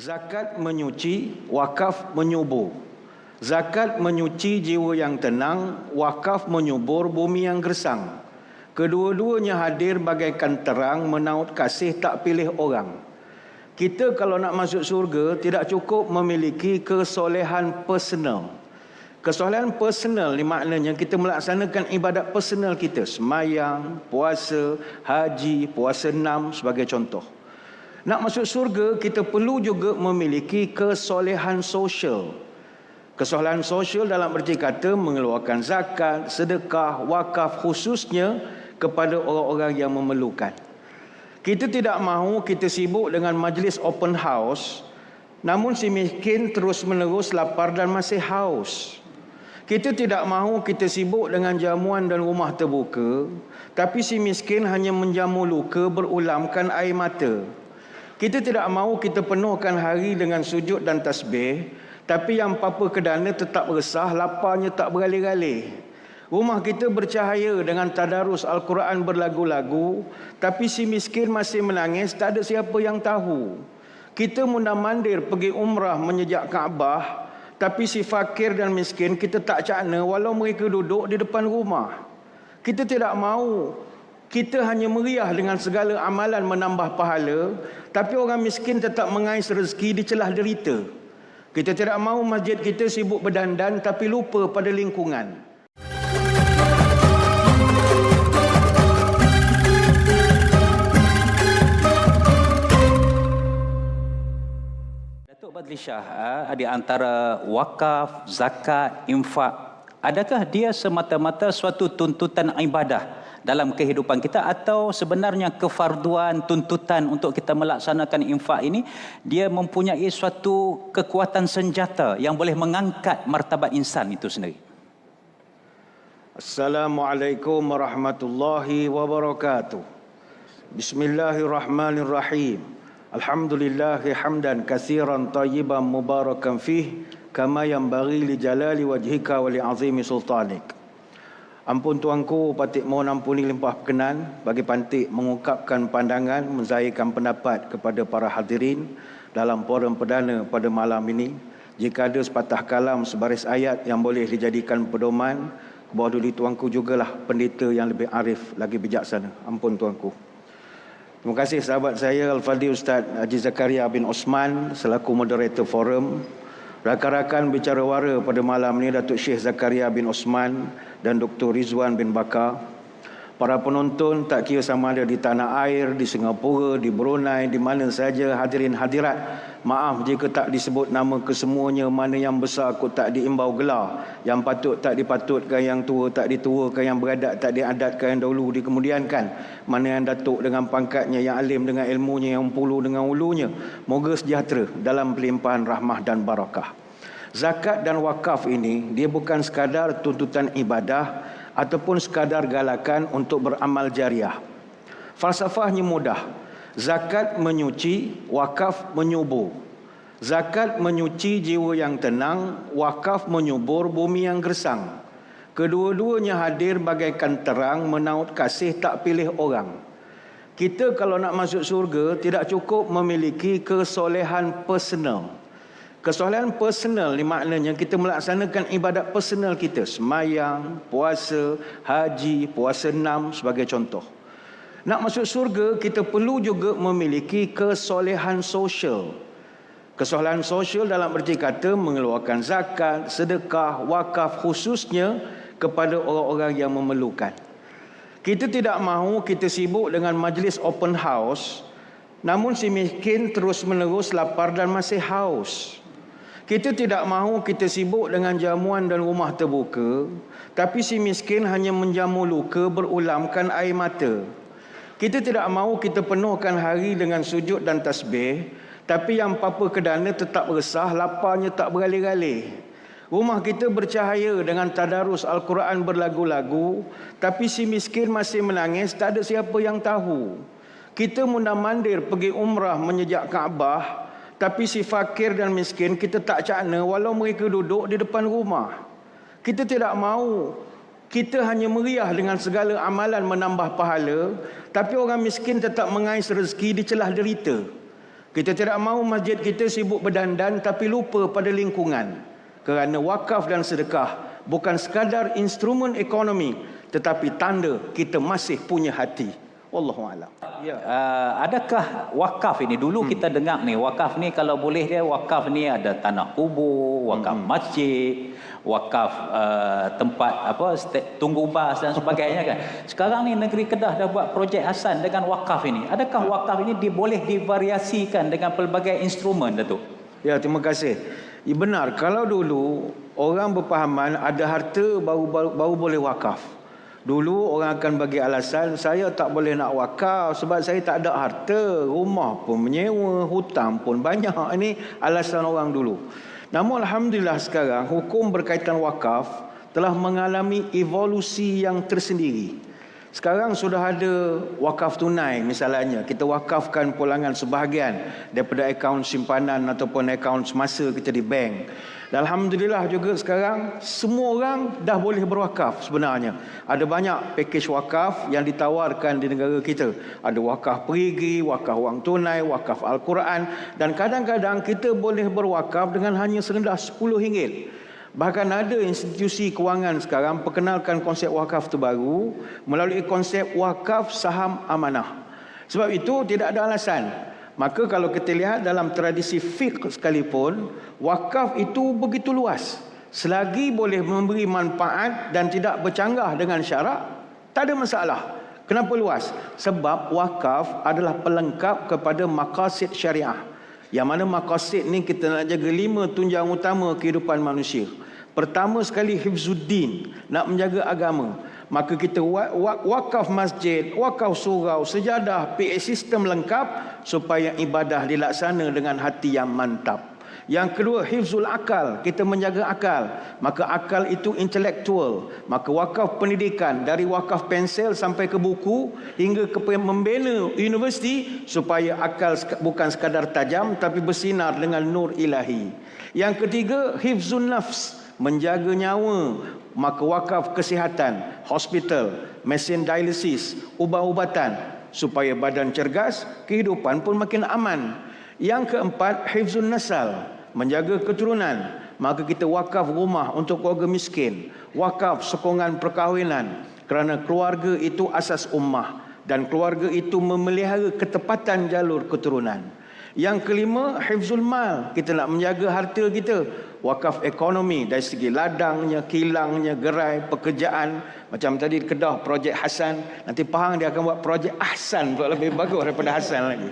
Zakat menyuci, wakaf menyubur. Zakat menyuci jiwa yang tenang, wakaf menyubur bumi yang gersang. Kedua-duanya hadir bagaikan terang menaut kasih tak pilih orang. Kita kalau nak masuk surga tidak cukup memiliki kesolehan personal. Kesolehan personal ni maknanya kita melaksanakan ibadat personal kita. Semayang, puasa, haji, puasa enam sebagai contoh. Nak masuk surga kita perlu juga memiliki kesolehan sosial. Kesolehan sosial dalam erti kata mengeluarkan zakat, sedekah, wakaf khususnya kepada orang-orang yang memerlukan. Kita tidak mahu kita sibuk dengan majlis open house namun si miskin terus menerus lapar dan masih haus. Kita tidak mahu kita sibuk dengan jamuan dan rumah terbuka tapi si miskin hanya menjamu luka berulamkan air mata. Kita tidak mahu kita penuhkan hari dengan sujud dan tasbih tapi yang papa kedana tetap resah, laparnya tak beralih-alih. Rumah kita bercahaya dengan tadarus Al-Quran berlagu-lagu, tapi si miskin masih menangis, tak ada siapa yang tahu. Kita munda mandir pergi umrah menyejak Kaabah, tapi si fakir dan miskin kita tak cakna walau mereka duduk di depan rumah. Kita tidak mahu kita hanya meriah dengan segala amalan menambah pahala, tapi orang miskin tetap mengais rezeki di celah derita. Kita tidak mahu masjid kita sibuk berdandan tapi lupa pada lingkungan. Badli Shah, ah, di antara wakaf, zakat, infak, adakah dia semata-mata suatu tuntutan ibadah dalam kehidupan kita atau sebenarnya kefarduan tuntutan untuk kita melaksanakan infak ini dia mempunyai suatu kekuatan senjata yang boleh mengangkat martabat insan itu sendiri. Assalamualaikum warahmatullahi wabarakatuh. Bismillahirrahmanirrahim. Alhamdulillahi hamdan kathiran tayyiban mubarakan fih kama yang bagi li jalali wajhika wa li azimi sultanik. Ampun tuanku, patik mohon ampuni limpah perkenan bagi pantik mengungkapkan pandangan, menzahirkan pendapat kepada para hadirin dalam forum perdana pada malam ini. Jika ada sepatah kalam sebaris ayat yang boleh dijadikan pedoman, kepada diri tuanku jugalah pendeta yang lebih arif lagi bijaksana. Ampun tuanku. Terima kasih sahabat saya Al-Fadhil Ustaz Haji Zakaria bin Osman selaku moderator forum. Rakan-rakan bicara wara pada malam ini Datuk Syekh Zakaria bin Osman dan Dr. Rizwan bin Bakar. Para penonton tak kira sama ada di tanah air, di Singapura, di Brunei, di mana saja hadirin hadirat. Maaf jika tak disebut nama kesemuanya, mana yang besar aku tak diimbau gelar. Yang patut tak dipatutkan, yang tua tak dituakan, yang beradat tak diadatkan, yang dahulu dikemudiankan. Mana yang datuk dengan pangkatnya, yang alim dengan ilmunya, yang pulu dengan ulunya. Moga sejahtera dalam pelimpahan rahmah dan barakah. Zakat dan wakaf ini, dia bukan sekadar tuntutan ibadah ataupun sekadar galakan untuk beramal jariah. Falsafahnya mudah. Zakat menyuci, wakaf menyubur. Zakat menyuci jiwa yang tenang, wakaf menyubur bumi yang gersang. Kedua-duanya hadir bagaikan terang menaut kasih tak pilih orang. Kita kalau nak masuk surga tidak cukup memiliki kesolehan personal. Kesolehan personal ni maknanya kita melaksanakan ibadat personal kita. Semayang, puasa, haji, puasa enam sebagai contoh. Nak masuk surga, kita perlu juga memiliki kesolehan sosial. Kesolehan sosial dalam erti kata mengeluarkan zakat, sedekah, wakaf khususnya kepada orang-orang yang memerlukan. Kita tidak mahu kita sibuk dengan majlis open house, namun si miskin terus menerus lapar dan masih haus. Kita tidak mahu kita sibuk dengan jamuan dan rumah terbuka, tapi si miskin hanya menjamu luka berulamkan air mata. Kita tidak mahu kita penuhkan hari dengan sujud dan tasbih, tapi yang papa kedana tetap resah, laparnya tak beralih-alih. Rumah kita bercahaya dengan tadarus Al-Quran berlagu-lagu, tapi si miskin masih menangis, tak ada siapa yang tahu. Kita munda mandir pergi umrah menyejak Kaabah, tapi si fakir dan miskin kita tak cakna walau mereka duduk di depan rumah. Kita tidak mahu kita hanya meriah dengan segala amalan menambah pahala, tapi orang miskin tetap mengais rezeki di celah derita. Kita tidak mahu masjid kita sibuk berdandan tapi lupa pada lingkungan. Kerana wakaf dan sedekah bukan sekadar instrumen ekonomi tetapi tanda kita masih punya hati. Wallahu a'lam. Ya. Uh, adakah wakaf ini dulu hmm. kita dengar ni wakaf ni kalau boleh dia wakaf ni ada tanah kubur, wakaf hmm. masjid, wakaf uh, tempat apa tunggu bas dan sebagainya kan. Sekarang ni negeri Kedah dah buat projek Hasan dengan wakaf ini. Adakah wakaf ini dia boleh divariasikan dengan pelbagai instrumen Datuk? Ya, terima kasih. Ya, benar kalau dulu orang berpahaman ada harta baru baru, baru boleh wakaf. Dulu orang akan bagi alasan saya tak boleh nak wakaf sebab saya tak ada harta, rumah pun menyewa, hutang pun banyak. Ini alasan orang dulu. Namun alhamdulillah sekarang hukum berkaitan wakaf telah mengalami evolusi yang tersendiri. Sekarang sudah ada wakaf tunai misalnya. Kita wakafkan pulangan sebahagian daripada akaun simpanan ataupun akaun semasa kita di bank. Dan Alhamdulillah juga sekarang semua orang dah boleh berwakaf sebenarnya. Ada banyak pakej wakaf yang ditawarkan di negara kita. Ada wakaf perigi, wakaf wang tunai, wakaf Al-Quran. Dan kadang-kadang kita boleh berwakaf dengan hanya serendah RM10. Bahkan ada institusi kewangan sekarang perkenalkan konsep wakaf terbaru melalui konsep wakaf saham amanah. Sebab itu tidak ada alasan. Maka kalau kita lihat dalam tradisi fiqh sekalipun, wakaf itu begitu luas. Selagi boleh memberi manfaat dan tidak bercanggah dengan syarak, tak ada masalah. Kenapa luas? Sebab wakaf adalah pelengkap kepada maqasid syariah. Yang mana maqasid ni kita nak jaga lima tunjang utama kehidupan manusia. Pertama sekali hifzuddin, nak menjaga agama. Maka kita wakaf masjid, wakaf surau, sejadah, PA sistem lengkap supaya ibadah dilaksana dengan hati yang mantap. Yang kedua, hifzul akal. Kita menjaga akal. Maka akal itu intelektual. Maka wakaf pendidikan dari wakaf pensel sampai ke buku hingga ke membina universiti supaya akal bukan sekadar tajam tapi bersinar dengan nur ilahi. Yang ketiga, hifzun nafs. Menjaga nyawa. Maka wakaf kesihatan, hospital, mesin dialisis, ubat-ubatan supaya badan cergas, kehidupan pun makin aman. Yang keempat, hifzun nasal menjaga keturunan maka kita wakaf rumah untuk keluarga miskin wakaf sokongan perkahwinan kerana keluarga itu asas ummah dan keluarga itu memelihara ketepatan jalur keturunan yang kelima hifzul mal. Kita nak menjaga harta kita. Wakaf ekonomi dari segi ladangnya kilangnya gerai pekerjaan. Macam tadi Kedah projek Hasan nanti Pahang dia akan buat projek Ahsan untuk lebih bagus daripada Hasan lagi.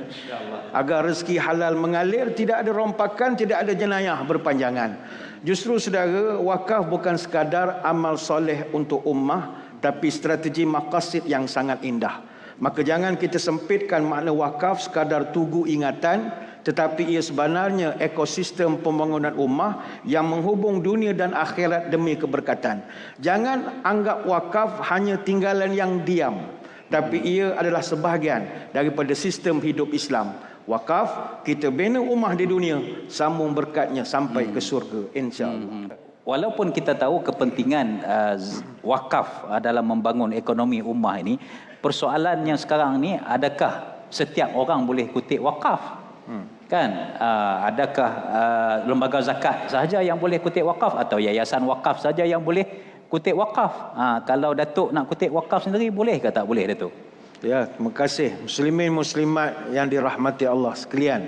Agar rezeki halal mengalir tidak ada rompakan tidak ada jenayah berpanjangan. Justru saudara wakaf bukan sekadar amal soleh untuk ummah tapi strategi maqasid yang sangat indah Maka jangan kita sempitkan makna wakaf sekadar tugu ingatan tetapi ia sebenarnya ekosistem pembangunan ummah yang menghubung dunia dan akhirat demi keberkatan. Jangan anggap wakaf hanya tinggalan yang diam tapi ia adalah sebahagian daripada sistem hidup Islam. Wakaf kita bina ummah di dunia sambung berkatnya sampai ke surga insya-Allah. Hmm. Walaupun kita tahu kepentingan uh, wakaf uh, dalam membangun ekonomi ummah ini, persoalan yang sekarang ni adakah setiap orang boleh kutip wakaf? Hmm. kan? Uh, adakah uh, lembaga zakat sahaja yang boleh kutip wakaf atau yayasan wakaf saja yang boleh kutip wakaf? Uh, kalau datuk nak kutip wakaf sendiri boleh ke tak boleh datuk? Ya terima kasih. Muslimin muslimat yang dirahmati Allah sekalian.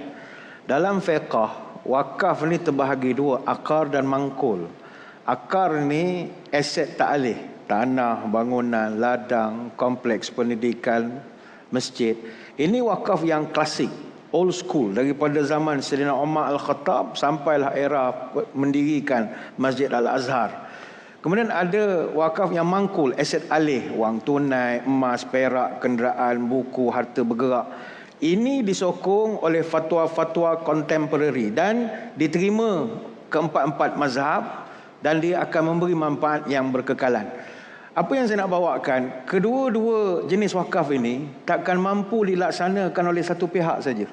Dalam fiqh wakaf ni terbahagi dua akar dan mangkul. Akar ni aset tak alih tanah, bangunan, ladang, kompleks pendidikan, masjid. Ini wakaf yang klasik, old school daripada zaman Sayyidina Umar Al-Khattab sampailah era mendirikan Masjid Al-Azhar. Kemudian ada wakaf yang mangkul, aset alih, wang tunai, emas, perak, kenderaan, buku, harta bergerak. Ini disokong oleh fatwa-fatwa contemporary dan diterima keempat-empat mazhab dan dia akan memberi manfaat yang berkekalan. Apa yang saya nak bawakan, kedua-dua jenis wakaf ini takkan mampu dilaksanakan oleh satu pihak saja.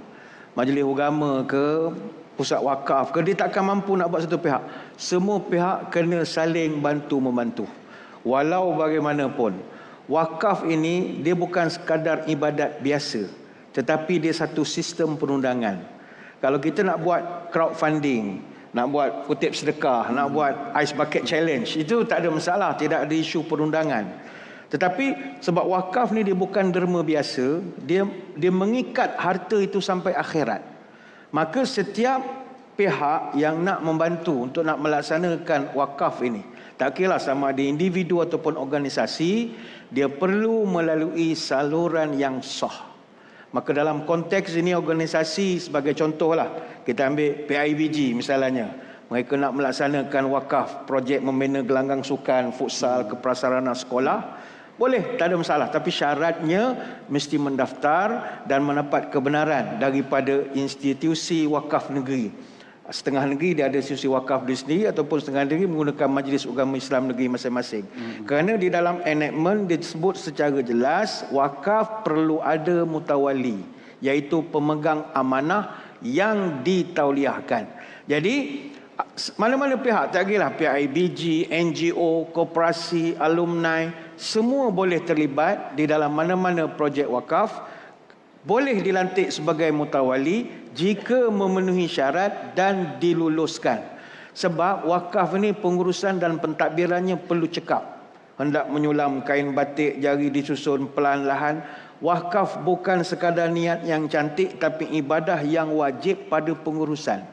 Majlis agama ke pusat wakaf ke dia takkan mampu nak buat satu pihak. Semua pihak kena saling bantu membantu. Walau bagaimanapun, wakaf ini dia bukan sekadar ibadat biasa, tetapi dia satu sistem perundangan. Kalau kita nak buat crowdfunding, nak buat kutip sedekah, nak buat ice bucket challenge, itu tak ada masalah, tidak ada isu perundangan. Tetapi sebab wakaf ni dia bukan derma biasa, dia dia mengikat harta itu sampai akhirat. Maka setiap pihak yang nak membantu untuk nak melaksanakan wakaf ini, tak kira sama ada individu ataupun organisasi, dia perlu melalui saluran yang sah. Maka dalam konteks ini organisasi sebagai contohlah kita ambil PIBG misalnya. Mereka nak melaksanakan wakaf projek membina gelanggang sukan futsal keprasarana sekolah. Boleh tak ada masalah. Tapi syaratnya mesti mendaftar dan mendapat kebenaran daripada institusi wakaf negeri setengah negeri dia ada institusi wakaf dia sendiri ataupun setengah negeri menggunakan majlis agama Islam negeri masing-masing. Hmm. Kerana di dalam enactment disebut secara jelas wakaf perlu ada mutawali iaitu pemegang amanah yang ditauliahkan. Jadi mana-mana pihak tak kira PIBG, NGO, koperasi, alumni semua boleh terlibat di dalam mana-mana projek wakaf boleh dilantik sebagai mutawali jika memenuhi syarat dan diluluskan. Sebab wakaf ini pengurusan dan pentadbirannya perlu cekap. Hendak menyulam kain batik jari disusun pelan-lahan. Wakaf bukan sekadar niat yang cantik tapi ibadah yang wajib pada pengurusan.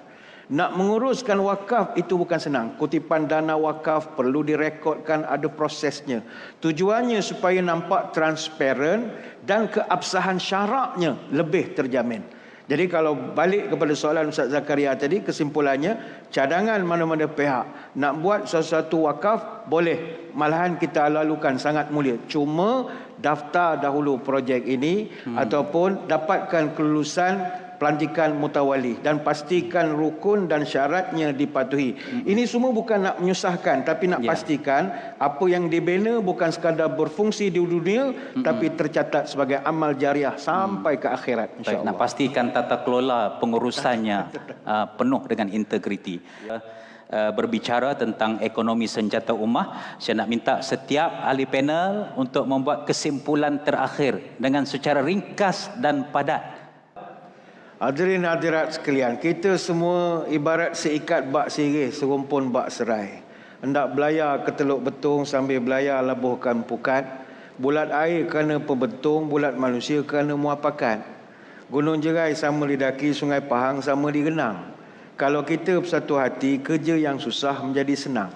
Nak menguruskan wakaf itu bukan senang. Kutipan dana wakaf perlu direkodkan ada prosesnya. Tujuannya supaya nampak transparan dan keabsahan syaraknya lebih terjamin. Jadi kalau balik kepada soalan Ustaz Zakaria tadi kesimpulannya cadangan mana-mana pihak nak buat sesuatu wakaf boleh malahan kita lalukan sangat mulia cuma daftar dahulu projek ini hmm. ataupun dapatkan kelulusan pelantikan mutawali dan pastikan rukun dan syaratnya dipatuhi. Hmm. Ini semua bukan nak menyusahkan tapi nak ya. pastikan apa yang dibina bukan sekadar berfungsi di dunia hmm. tapi tercatat sebagai amal jariah sampai hmm. ke akhirat insya-Allah. Nak pastikan tata kelola pengurusannya uh, penuh dengan integriti. Ya. Uh, berbicara tentang ekonomi senjata ummah saya nak minta setiap ahli panel untuk membuat kesimpulan terakhir dengan secara ringkas dan padat Hadirin hadirat sekalian, kita semua ibarat seikat bak sirih serumpun bak serai. Hendak belayar ke Teluk Betung sambil belayar labuhkan pukat. Bulat air kerana pembetung, bulat manusia kerana muapakat. Gunung Jerai sama lidaki, Sungai Pahang sama digenang. Kalau kita bersatu hati, kerja yang susah menjadi senang.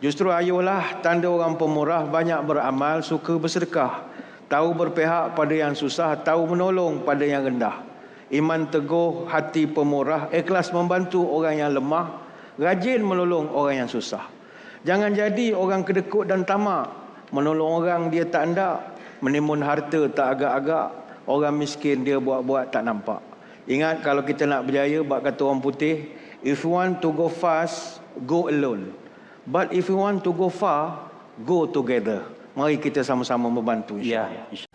Justru ayolah tanda orang pemurah banyak beramal, suka bersedekah. Tahu berpihak pada yang susah, tahu menolong pada yang rendah iman teguh, hati pemurah, ikhlas membantu orang yang lemah, rajin menolong orang yang susah. Jangan jadi orang kedekut dan tamak, menolong orang dia tak ada, menimun harta tak agak-agak, orang miskin dia buat-buat tak nampak. Ingat kalau kita nak berjaya, bak kata orang putih, if you want to go fast, go alone. But if you want to go far, go together. Mari kita sama-sama membantu. Ya, insya